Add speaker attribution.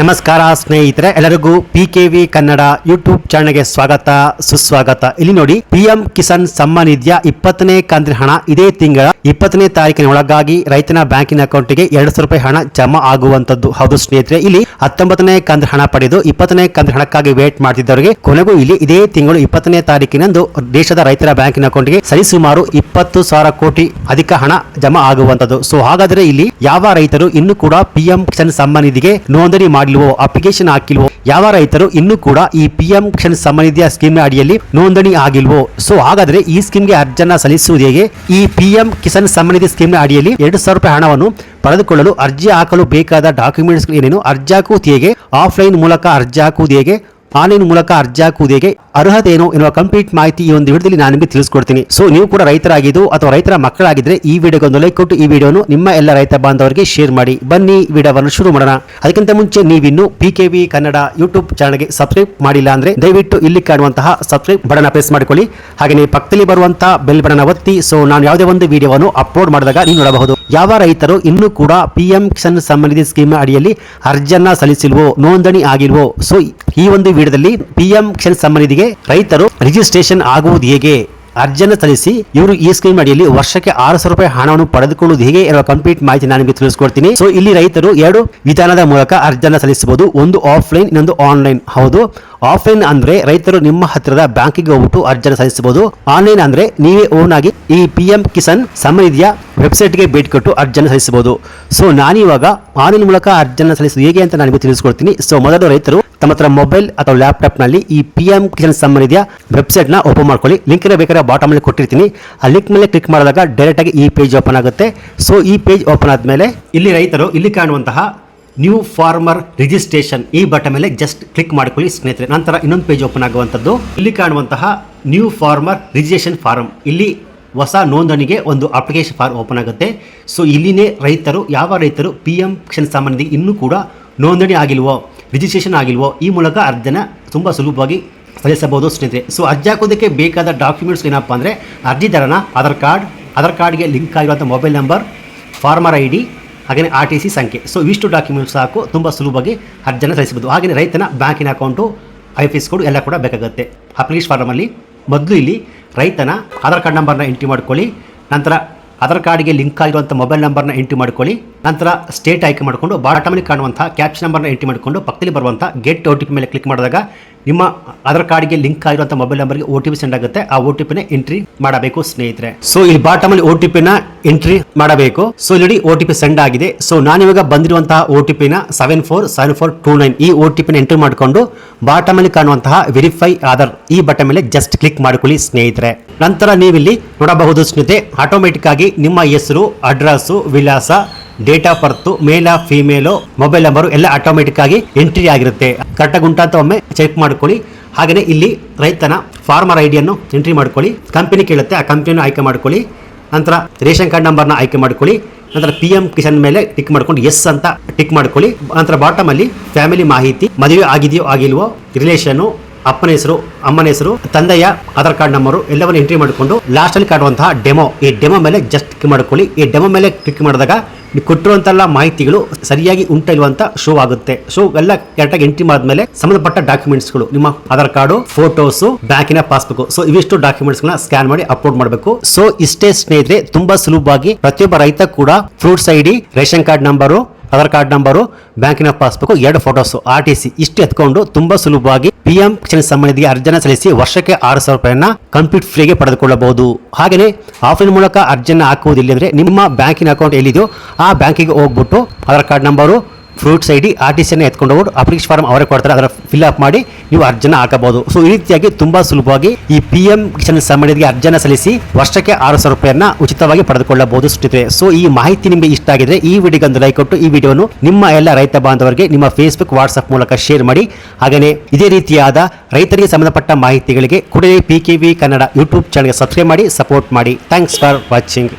Speaker 1: ನಮಸ್ಕಾರ ಸ್ನೇಹಿತರೆ, ಎಲ್ಲರಿಗೂ P K V Kannada YouTube ಚಾನಲ್ಗೆ ಸ್ವಾಗತ, ಸುಸ್ವಾಗತ. ಇಲ್ಲಿ ನೋಡಿ ಪಿ ಎಂ ಕಿಸಾನ್ ಸಮ್ಮಾನ್ ನಿಧಿಯ ಇಪ್ಪತ್ತನೇ ಕಂತಿನ ಹಣ ಇದೇ ತಿಂಗಳ ಇಪ್ಪತ್ತನೇ ತಾರೀಕಿನ ಒಳಗಾಗಿ ರೈತನ ಬ್ಯಾಂಕಿನ ಅಕೌಂಟ್ಗೆ ಎರಡು ಸಾವಿರ ರೂಪಾಯಿ ಹಣ ಜಮಾ ಆಗುವಂತದ್ದು ಹೌದು ಸ್ನೇಹಿತರೆ, ಇಲ್ಲಿ ಹತ್ತೊಂಬತ್ತನೇ ಕಂತಿನ ಹಣ ಪಡೆದು ಇಪ್ಪತ್ತನೇ ಕಂತಿನ ಹಣಕ್ಕಾಗಿ ವೇಟ್ ಮಾಡ್ತಿದ್ದವರಿಗೆ ಕೊನೆಗೂ ಇಲ್ಲಿ ಇದೇ ತಿಂಗಳು ಇಪ್ಪತ್ತನೇ ತಾರೀಕಿನಂದು ದೇಶದ ರೈತರ ಬ್ಯಾಂಕಿನ ಅಕೌಂಟ್ಗೆ ಸರಿಸುಮಾರು ಇಪ್ಪತ್ತು ಸಾವಿರ ಕೋಟಿ ಅಧಿಕ ಹಣ ಜಮಾ ಆಗುವಂತದ್ದು ಸೊ ಹಾಗಾದ್ರೆ ಇಲ್ಲಿ ಯಾವ ರೈತರು ಇನ್ನು ಕೂಡ ಪಿಎಂ ಕಿಸಾನ್ ಸಮ್ಮಾನ್ ನಿಧಿಗೆ ನೋಂದಣಿ ಅಪ್ಲಿಕೇಶನ್ ಹಾಕಿಲ್ವೋ, ಯಾವ ರೈತರು ಇನ್ನೂ ಕೂಡ ಈ ಪಿಎಂ ಕಿಸಾನ್ ಸಮ್ಮಾನ್ ನಿಧಿಯ ಸ್ಕೀಮ್ ಅಡಿಯಲ್ಲಿ ನೋಂದಣಿ ಆಗಿಲ್ವೋ? ಸೊ ಹಾಗಾದ್ರೆ ಈ ಸ್ಕೀಮ್ಗೆ ಅರ್ಜಿಯನ್ನ ಸಲ್ಲಿಸುವುದು ಹೇಗೆ? ಈ ಪಿಎಂ ಕಿಸಾನ್ ಸಮನಿಧಿ ನಿಧಿ ಸ್ಕೀಮ್ ಅಡಿಯಲ್ಲಿ ಎರಡು ಸಾವಿರ ರೂಪಾಯಿ ಹಣವನ್ನು ಪಡೆದುಕೊಳ್ಳಲು ಅರ್ಜಿ ಹಾಕಲು ಬೇಕಾದ ಡಾಕ್ಯುಮೆಂಟ್ಸ್ ಏನೇನು? ಅರ್ಜಿ ಹಾಕುವುದು ಹೇಗೆ? ಆಫ್ಲೈನ್ ಮೂಲಕ ಅರ್ಜಿ ಹಾಕುವುದು ಹೇಗೆ? ಆನ್ಲೈನ್ ಮೂಲಕ ಅರ್ಜಿ ಹಾಕುವುದು ಹೇಗೆ ಅರ್ಹತೆ ಏನು ಎನ್ನುವ ಕಂಪ್ಲೀಟ್ ಮಾಹಿತಿ ಈ ಒಂದು ವಿಡಿಯೋದಲ್ಲಿ ನಾನು ನಿಮಗೆ ತಿಳಿಸ್ಕೊಡ್ತೀನಿ. ಸೊ ನೀವು ಕೂಡ ರೈತರಾಗಿದ್ದು ಅಥವಾ ರೈತರ ಮಕ್ಕಳಾಗಿದ್ರೆ ಈ ವಿಡಿಯೋಗೆ ಒಂದು ಲೈಕ್ ಕೊಟ್ಟು ಈ ವಿಡಿಯೋನು ನಿಮ್ಮ ಎಲ್ಲ ರೈತ ಬಾಂಧವರಿಗೆ ಶೇರ್ ಮಾಡಿ. ಬನ್ನಿ ವಿಡಿಯೋವನ್ನು ಶುರು ಮಾಡೋಣ. ಅದಕ್ಕಿಂತ ಮುಂಚೆ ನೀವಿನ್ನು P K V Kannada YouTube ಚಾನಲ್ಗೆ ಸಬ್ಸ್ಕ್ರೈಬ್ ಮಾಡಿಲ್ಲ ಅಂದ್ರೆ ದಯವಿಟ್ಟು ಇಲ್ಲಿ ಕಾಣುವಂತಹ ಸಬ್ಸ್ಕ್ರೈಬ್ ಬಟನ್ ಪ್ರೆಸ್ ಮಾಡಿಕೊಳ್ಳಿ. ಹಾಗೆಯೇ ಪಕ್ಕದಲ್ಲಿ ಬರುವಂತಹ ಬೆಲ್ ಬಟನ್ ಒತ್ತಿ. ಸೊ ನಾನು ಯಾವುದೇ ಒಂದು ವಿಡಿಯೋವನ್ನು ಅಪ್ಲೋಡ್ ಮಾಡಿದಾಗ ನೀವು ನೋಡಬಹುದು. ಯಾವ ರೈತರು ಇನ್ನೂ ಕೂಡ P M Kisan Nidhi scheme ಅಡಿಯಲ್ಲಿ ಅರ್ಜಿಯನ್ನ ಸಲ್ಲಿಸಿಲ್ವೋ, ನೋಂದಣಿ ಆಗಿಲ್ವೋ? ಸೊ ಈ ಒಂದು ವಿಡಿಯೋದಲ್ಲಿ ಪಿ ಎಂ ಕಿಸಾನ್ ರೈತರು ರಿಜಿಸ್ಟ್ರೇಷನ್ ಆಗುವುದು ಹೇಗೆ? ಅರ್ಜಿಯನ್ನು ಸಲ್ಲಿಸಿ ಇವರು ಈ ಸ್ಕೀಮ್ ಅಡಿಯಲ್ಲಿ ವರ್ಷಕ್ಕೆ ಆರು ಸಾವಿರ ರೂಪಾಯಿ ಹಣವನ್ನು ಪಡೆದುಕೊಳ್ಳುವುದು ಹೇಗೆ ಇರುವ ಕಂಪ್ಲೀಟ್ ಮಾಹಿತಿ ನಾನು ನಿಮಗೆ ತಿಳಿಸ್ಕೊಡ್ತೀನಿ. ಸೊ ಇಲ್ಲಿ ರೈತರು ಎರಡು ವಿಧಾನದ ಮೂಲಕ ಅರ್ಜಿಯನ್ನು ಸಲ್ಲಿಸಬಹುದು. ಒಂದು ಆಫ್ಲೈನ್ ಇನ್ನೊಂದು ಆನ್ಲೈನ್ ಹೌದು. ಆಫ್ಲೈನ್ ಅಂದ್ರೆ ರೈತರು ನಿಮ್ಮ ಹತ್ತಿರದ ಬ್ಯಾಂಕಿಗೆ ಹೋಗ್ಬಿಟ್ಟು ಅರ್ಜಿಯನ್ನು ಸಲ್ಲಿಸಬಹುದು. ಆನ್ಲೈನ್ ಅಂದ್ರೆ ನೀವೇ ಓನ್ ಆಗಿ ಈ ಪಿ ಎಂ ಕಿಸಾನ್ ಸಮ್ಮಾನಿಧಿಯ ವೆಬ್ಸೈಟ್ಗೆ ಭೇಟಿ ಕೊಟ್ಟು ಅರ್ಜಿಯನ್ನು ಸಲ್ಲಿಸಬಹುದು. ಸೊ, ನಾನಿವಾಗ ಆನ್ಲೈನ್ ಮೂಲಕ ಅರ್ಜಿಯನ್ನು ಸಲ್ಲಿಸೋದು ಹೇಗೆ ಅಂತ ನಾನು ತಿಳಿಸ್ಕೊಡ್ತೀನಿ. ಸೊ, ಮೊದಲು ರೈತರು ತಮ್ಮ ಹತ್ರ ಮೊಬೈಲ್ ಅಥವಾ ಲ್ಯಾಪ್ಟಾಪ್ನಲ್ಲಿ ಈ ಪಿ ಎಂ ಕಿಸಾನ್ ಸಂಬಂಧಿಯ ವೆಬ್ಸೈಟ್ನ ಓಪನ್ ಮಾಡ್ಕೊಳ್ಳಿ. ಲಿಂಕ್ ಬೇಕಾದ್ರೆ ಬಾಟಮ್ ಅಲ್ಲಿ ಕೊಟ್ಟಿರ್ತೀನಿ. ಆ ಲಿಂಕ್ ಮೇಲೆ ಕ್ಲಿಕ್ ಮಾಡಿದಾಗ ಡೈರೆಕ್ಟ್ ಆಗಿ ಈ ಪೇಜ್ ಓಪನ್ ಆಗುತ್ತೆ. ಸೊ, ಈ ಪೇಜ್ ಓಪನ್ ಆದಮೇಲೆ ಇಲ್ಲಿ ರೈತರು ಇಲ್ಲಿ ಕಾಣುವಂತಹ ನ್ಯೂ ಫಾರ್ಮರ್ ರಿಜಿಸ್ಟ್ರೇಷನ್ ಈ ಬಟನ್ ಮೇಲೆ ಜಸ್ಟ್ ಕ್ಲಿಕ್ ಮಾಡ್ಕೊಳ್ಳಿ ಸ್ನೇಹಿತರೆ. ನಂತರ ಇನ್ನೊಂದು ಪೇಜ್ ಓಪನ್ ಆಗುವಂಥದ್ದು. ಇಲ್ಲಿ ಕಾಣುವಂತಹ ನ್ಯೂ ಫಾರ್ಮರ್ ರಿಜಿಸ್ಟ್ರೇಷನ್ ಫಾರ್ಮ್ ಇಲ್ಲಿ ಹೊಸ ನೋಂದಣಿಗೆ ಒಂದು ಅಪ್ಲಿಕೇಶನ್ ಫಾರ್ಮ್ ಓಪನ್ ಆಗುತ್ತೆ. ಸೊ ಇಲ್ಲಿನೇ ರೈತರು, ಯಾವ ರೈತರು ಪಿ ಎಂ ಕಿಸಾನ್ ಸಾಮಾನ್ಯ ಇನ್ನೂ ಕೂಡ ನೋಂದಣಿ ಆಗಿಲ್ವೋ ರಿಜಿಸ್ಟ್ರೇಷನ್ ಆಗಿಲ್ವೋ, ಈ ಮೂಲಕ ಅರ್ಜಿನ ತುಂಬ ಸುಲಭವಾಗಿ ಸಲ್ಲಿಸಬಹುದು ಸ್ನೇಹಿತರೆ. ಸೊ ಅರ್ಜಿ ಹಾಕೋದಕ್ಕೆ ಬೇಕಾದ ಡಾಕ್ಯುಮೆಂಟ್ಸ್ ಏನಪ್ಪ ಅಂದರೆ ಅರ್ಜಿದಾರನ ಆಧಾರ್ ಕಾರ್ಡ್, ಆಧಾರ್ ಕಾರ್ಡ್ಗೆ ಲಿಂಕ್ ಆಗಿರುವಂಥ mobile number farmer I D ಹಾಗೆಯೇ ಆರ್ ಟಿ ಸಿ ಸಂಖ್ಯೆ. ಸೊ ಇವಿಷ್ಟು ಡಾಕ್ಯುಮೆಂಟ್ಸ್ ಸಾಕು, ತುಂಬ ಸುಲಭವಾಗಿ ಅರ್ಜಿನ ಸಲ್ಲಿಸಬಹುದು. ಹಾಗೆಯೇ ರೈತನ ಬ್ಯಾಂಕಿನ account I F S code ಎಲ್ಲ ಕೂಡ ಬೇಕಾಗುತ್ತೆ. ಅಪ್ಲಿಕೇಶನ್ ಫಾರ್ಮಲ್ಲಿ ಮೊದಲು ಇಲ್ಲಿ ರೈತನ ಆಧಾರ್ ಕಾರ್ಡ್ ನಂಬರ್ನ ಎಂಟ್ರಿ ಮಾಡ್ಕೊಳ್ಳಿ, ನಂತರ ಆಧಾರ್ ಕಾರ್ಡ್ಗೆ ಲಿಂಕ್ ಆಗಿರುವಂಥ ಮೊಬೈಲ್ ನಂಬರ್ನ ಎಂಟ್ರಿ ಮಾಡ್ಕೊಳ್ಳಿ, ನಂತರ ಸ್ಟೇಟ್ ಆಯ್ಕೆ ಮಾಡಿಕೊಂಡು ಬಾಟಮಲ್ಲಿ ಕಾಣುವಂಥ ಕ್ಯಾಪ್ಷನ್ ನಂಬರ್ನ ಎಂಟ್ರಿ ಮಾಡಿಕೊಂಡು ಪಕ್ಕದಲ್ಲಿ ಬರುವಂಥ ಗೆಟ್ ಒ ಟಿ ಪಿ ಮೇಲೆ ಕ್ಲಿಕ್ ಮಾಡಿದಾಗ ನಿಮ್ಮ ಆಧಾರ್ ಕಾರ್ಡ್ಗೆ ಲಿಂಕ್ ಆಗಿರುವಂಥ ಮೊಬೈಲ್ ನಂಬರ್ಗೆ ಒ ಟಿ ಪಿ ಸೆಂಡ್ ಆಗುತ್ತೆ. ಆ ಒ ಟಿ ಪಿನ ಎಂಟ್ರಿ ಮಾಡಬೇಕು ಸ್ನೇಹಿತರೆ. ಸೊ ಇಲ್ಲಿ ಬಾಟಮ್ ಅಲ್ಲಿ ಒ ಟಿ ಪಿನ ಎಂಟ್ರಿ ಮಾಡಬೇಕು. ಸೊ ಇಲ್ಲಿ ಒ ಟಿ ಪಿ ಸೆಂಡ್ ಆಗಿದೆ. ಸೊ ನಾನಿವಾಗ ಬಂದಿರುವಂತಹ ಒ ಟಿ ಪಿನ seven four seven four two nine ಈ ಒ ಟಿ ಪಿನ ಎಂಟ್ರಿ ಮಾಡಿಕೊಂಡು ಬಾಟಮಲ್ಲಿ ಕಾಣುವಂತಹ ವೆರಿಫೈ ಆಧಾರ್ ಈ ಬಟನ್ ಮೇಲೆ ಜಸ್ಟ್ ಕ್ಲಿಕ್ ಮಾಡಿಕೊಳ್ಳಿ ಸ್ನೇಹಿತರೆ. ನಂತರ ನೀವಿಲ್ಲಿ ನೋಡಬಹುದು ಸ್ನೇಹಿತರೆ ಆಟೋಮೆಟಿಕ್ ಆಗಿ ನಿಮ್ಮ ಹೆಸರು ಅಡ್ರೆಸ್ಸು ವಿಳಾಸ date of birth, male, female, mobile number ಎಲ್ಲ ಆಟೋಮೆಟಿಕ್ ಆಗಿ ಎಂಟ್ರಿ ಆಗಿರುತ್ತೆ. ಕರೆಕ್ಟಾಗಿ ಉಂಟಾ ಅಂತ ಒಮ್ಮೆ ಚೆಕ್ ಮಾಡ್ಕೊಳ್ಳಿ. ಹಾಗೆಯೇ ಇಲ್ಲಿ ರೈತನ ಫಾರ್ಮರ್ ಐಡಿಯನ್ನು ಎಂಟ್ರಿ ಮಾಡ್ಕೊಳ್ಳಿ. ಕಂಪನಿ ಕೇಳುತ್ತೆ, ಆ ಕಂಪನಿಯನ್ನು ಆಯ್ಕೆ ಮಾಡ್ಕೊಳ್ಳಿ. ನಂತರ ರೇಷನ್ ಕಾರ್ಡ್ ನಂಬರ್ನ ಆಯ್ಕೆ ಮಾಡ್ಕೊಳ್ಳಿ. ನಂತರ ಪಿ ಎಂ ಕಿಸಾನ್ ಮೇಲೆ ಟಿಕ್ ಮಾಡ್ಕೊಂಡು ಎಸ್ ಅಂತ ಟಿಕ್ ಮಾಡ್ಕೊಳ್ಳಿ. ನಂತರ ಬಾಟಮ್ ಅಲ್ಲಿ ಫ್ಯಾಮಿಲಿ ಮಾಹಿತಿ, ಮದುವೆ ಆಗಿದೆಯೋ ಆಗಿಲ್ವೋ ರಿಲೇಷನ್ ಅಪ್ಪನ ಹೆಸರು, ಅಮ್ಮನ ಹೆಸರು, ತಂದೆಯ ಆಧಾರ್ ಕಾರ್ಡ್ ನಂಬರು ಎಲ್ಲವನ್ನು ಎಂಟ್ರಿ ಮಾಡಿಕೊಂಡು ಲಾಸ್ಟ್ ಅಲ್ಲಿ ಕಾಣುವಂತಹ ಡೆಮೋ ಈ ಡೆಮೋ ಮೇಲೆ ಜಸ್ಟ್ ಕ್ಲಿಕ್ ಮಾಡ್ಕೊಳ್ಳಿ. ಈ ಡೆಮೋ ಮೇಲೆ ಕ್ಲಿಕ್ ಮಾಡಿದಾಗ ನೀವು ಕೊಟ್ಟಿರುವಂತೆಲ್ಲ ಮಾಹಿತಿಗಳು ಸರಿಯಾಗಿ ಉಂಟ ಇಲ್ವಾ ಅಂತ ಶೋ ಆಗುತ್ತೆ. ಸೊ ಎಲ್ಲ ಕರೆಕ್ಟಾಗಿ ಎಂಟ್ರಿ ಮಾಡಿದ್ಮೇಲೆ ಸಂಬಂಧಪಟ್ಟ ಡಾಕ್ಯುಮೆಂಟ್ಸ್ಗಳು ನಿಮ್ಮ ಆಧಾರ್ ಕಾರ್ಡ್ ಫೋಟೋಸ್ ಬ್ಯಾಂಕಿನ ಪಾಸ್ಬುಕ್ ಸೊ ಇವಿಷ್ಟು ಡಾಕ್ಯುಮೆಂಟ್ಸ್ ಗಳನ್ನ ಸ್ಕ್ಯಾನ್ ಮಾಡಿ ಅಪ್ಲೋಡ್ ಮಾಡಬೇಕು. ಸೊ ಇಷ್ಟೇ ಸ್ನೇಹಿತರೆ, ತುಂಬಾ ಸುಲಭವಾಗಿ ಪ್ರತಿಯೊಬ್ಬ ರೈತ ಕೂಡ fruits ID ration card number Aadhaar card number, ಬ್ಯಾಂಕಿನ ಪಾಸ್ಬುಕ್, ಎರಡು ಫೋಟೋಸ್, ಆರ್ ಟಿ ಸಿ ಇಷ್ಟು ಎತ್ಕೊಂಡು ತುಂಬಾ ಸುಲಭವಾಗಿ ಪಿ ಎಂ ಕಿಸಾನ್ ಸಂಬಂಧಿಗೆ ಅರ್ಜಿನ ಸಲ್ಲಿಸಿ ವರ್ಷಕ್ಕೆ ಆರು ಸಾವಿರ ರೂಪಾಯಿನ ಕಂಪ್ಲೀಟ್ ಫ್ರೀಗೆ ಪಡೆದುಕೊಳ್ಳಬಹುದು. ಹಾಗೆಯೇ ಆಫ್ಲೈನ್ ಮೂಲಕ ಅರ್ಜಿಯನ್ನು ಹಾಕುವುದಿಲ್ಲ ನಿಮ್ಮ ಬ್ಯಾಂಕಿನ ಅಕೌಂಟ್ ಎಲ್ಲಿದೆಯೋ ಆ ಬ್ಯಾಂಕಿಗೆ ಹೋಗ್ಬಿಟ್ಟು Aadhaar card number fruits I D R T ಸಿಯನ್ನು ಎತ್ಕೊಂಡು ಹೋಗಿ ಅಪ್ಲಿಕೇಶನ್ ಫಾರ್ಮ್ ಅವರೇ ಕೊಡ್ತಾರೆ ಅದರ ಫಿಲ್ ಅಪ್ ಮಾಡಿ ನೀವು ಅರ್ಜಿನ ಹಾಕಬಹುದು. ಸೊ ಈ ರೀತಿಯಾಗಿ ತುಂಬಾ ಸುಲಭವಾಗಿ ಈ ಪಿ ಎಂ ಕಿಸಾನ್ ಸಂಬಂಧಿಗೆ ಅರ್ಜನ ಸಲ್ಲಿಸಿ ವರ್ಷಕ್ಕೆ ಆರು ಸಾವಿರ ರೂಪಾಯಿಯನ್ನ ಉಚಿತವಾಗಿ ಪಡೆದುಕೊಳ್ಳಬಹುದು ಸೃಷ್ಟಿದೆ ಸೊ ಈ ಮಾಹಿತಿ ನಿಮಗೆ ಇಷ್ಟ ಆಗಿದ್ರೆ ಈ ವಿಡಿಯೋಗೆ ಒಂದು ಲೈಕ್ ಕೊಟ್ಟು ಈ ವಿಡಿಯೋನು ನಿಮ್ಮ ಎಲ್ಲ ರೈತ ಬಾಂಧವರಿಗೆ ನಿಮ್ಮ ಫೇಸ್ಬುಕ್ ವಾಟ್ಸ್ಆಪ್ ಮೂಲಕ ಶೇರ್ ಮಾಡಿ. ಹಾಗೆಯೇ ಇದೇ ರೀತಿಯಾದ ರೈತರಿಗೆ ಸಂಬಂಧಪಟ್ಟ ಮಾಹಿತಿಗಳಿಗೆ ಕೂಡಲೇ P K V Kannada YouTube ಚಾನಲ್ಗೆ ಸಬ್ಸ್ಕ್ರೈಬ್ ಮಾಡಿ ಸಪೋರ್ಟ್ ಮಾಡಿ. Thanks for watching